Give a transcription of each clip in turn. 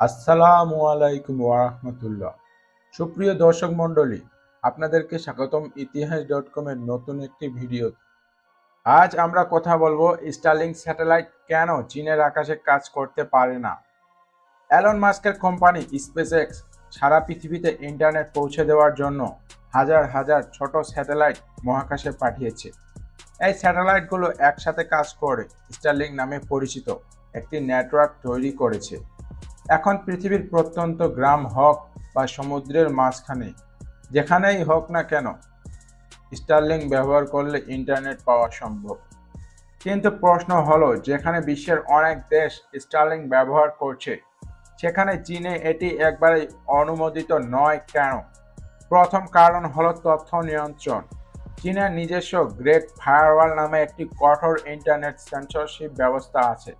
আসসালামু আলাইকুম ওয়ারাহমতুল্লাহ। সুপ্রিয় দর্শক মণ্ডলী, আপনাদেরকে স্বাগতম ইতিহাস ডট কমের নতুন একটি ভিডিও আজ আমরা কথা বলব স্টারলিং স্যাটেলাইট কেন চীনের আকাশে কাজ করতে পারে না? অ্যালন মাস্কের কোম্পানি স্পেসএক্স সারা পৃথিবীতে ইন্টারনেট পৌঁছে দেওয়ার জন্য হাজার হাজার ছোট স্যাটেলাইট মহাকাশে পাঠিয়েছে। এই স্যাটেলাইটগুলো একসাথে কাজ করে স্টারলিং নামে পরিচিত একটি নেটওয়ার্ক তৈরি করেছে। এখন পৃথিবীর প্রত্যন্ত গ্রাম হোক বা সমুদ্রের মাঝখানে, যেখানেই হোক না কেন, স্টারলিং ব্যবহার করলে ইন্টারনেট পাওয়া সম্ভব। কিন্তু প্রশ্ন হলো, যেখানে বিশ্বের অনেক দেশ স্টারলিং ব্যবহার করছে, সেখানে চীনে এটি একবারে অনুমোদিত নয় কেন? প্রথম কারণ হলো তথ্য নিয়ন্ত্রণ। চীনের নিজস্ব গ্রেট ফায়ারওয়াল নামে একটি কঠোর ইন্টারনেট সেন্সরশিপ ব্যবস্থা আছে।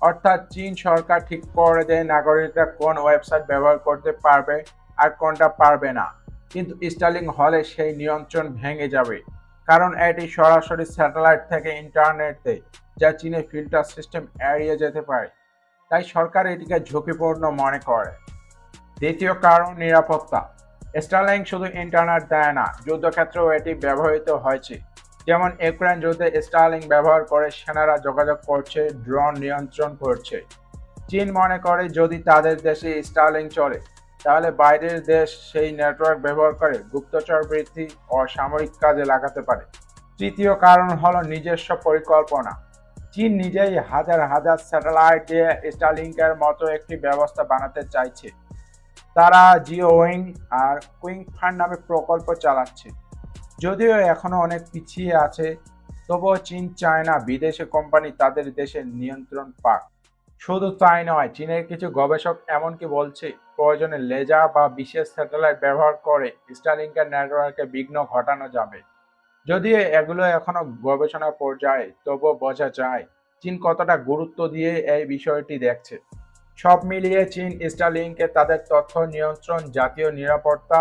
অর্থাৎ চীন সরকার ঠিক করে দেয় নাগরিকরা কোন ওয়েবসাইট ব্যবহার করতে পারবে আর কোনটা পারবে না। কিন্তু স্টার্লিং হলে সেই নিয়ন্ত্রণ ভেঙে যাবে। কারণ এটি সরাসরি স্যাটেলাইট থেকে ইন্টারনেটে, যা চীনে ফিল্টার সিস্টেম এড়িয়ে যেতে পারে। তাই সরকার এটিকে ঝুঁকিপূর্ণ মনে করে। দ্বিতীয় কারণ, নিরাপত্তা। স্টারলিং শুধু ইন্টারনেট দেয় না, যুদ্ধক্ষেত্রেও এটি ব্যবহৃত হয়েছে। যেমন ইউক্রেন যুদ্ধে স্টারলিং ব্যবহার করে সেনারা যোগাযোগ করছে, ড্রোন নিয়ন্ত্রণ করছে। চীন মনে করে যদি তাদের দেশে স্টারলিং চলে, তাহলে বাইরের দেশ সেই নেটওয়ার্ক ব্যবহার করে গুপ্তচর বৃদ্ধি ও সামরিক কাজে লাগাতে পারে। তৃতীয় কারণ হলো নিজস্ব পরিকল্পনা। চীন নিজেই হাজার হাজার স্যাটেলাইট দিয়ে স্টারলিংকের মতো একটি ব্যবস্থা বানাতে চাইছে। তারা জিও উইং আর কুইং ফান্ড নামে প্রকল্প চালাচ্ছে। যদিও এখনও অনেক পিছিয়ে আছে, তবুও চীন চায় না বিদেশি কোম্পানি তাদের দেশে নিয়ন্ত্রণ পাক। শুধু তাই নয়, চীনের কিছু গবেষক এমনকি বলছে, প্রয়োজনে লেজা বা বিশেষ স্যাটেলাইট ব্যবহার করে স্টারলিংকের নেটওয়ার্কে বিঘ্ন ঘটানো যাবে। যদিও এগুলো এখনও গবেষণা পর্যায়ে, তবুও বোঝা যায় চীন কতটা গুরুত্ব দিয়ে এই বিষয়টি দেখছে। সব মিলিয়ে চীন স্টারলিংকে তাদের তথ্য নিয়ন্ত্রণ, জাতীয় নিরাপত্তা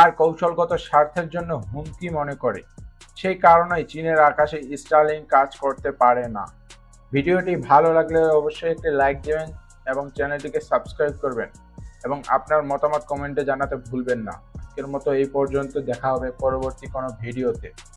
আর কৌশলগত স্বার্থের জন্য হুমকি মনে করে। সেই কারণেই চীনের আকাশে স্টারলিং কাজ করতে পারে না। ভিডিওটি ভালো লাগলে অবশ্যই একটি লাইক দেবেন এবং চ্যানেলটিকে সাবস্ক্রাইব করবেন এবং আপনার মতামত কমেন্টে জানাতে ভুলবেন না। আজকের মতো এই পর্যন্ত দেখা হবে পরবর্তী কোনো ভিডিওতে।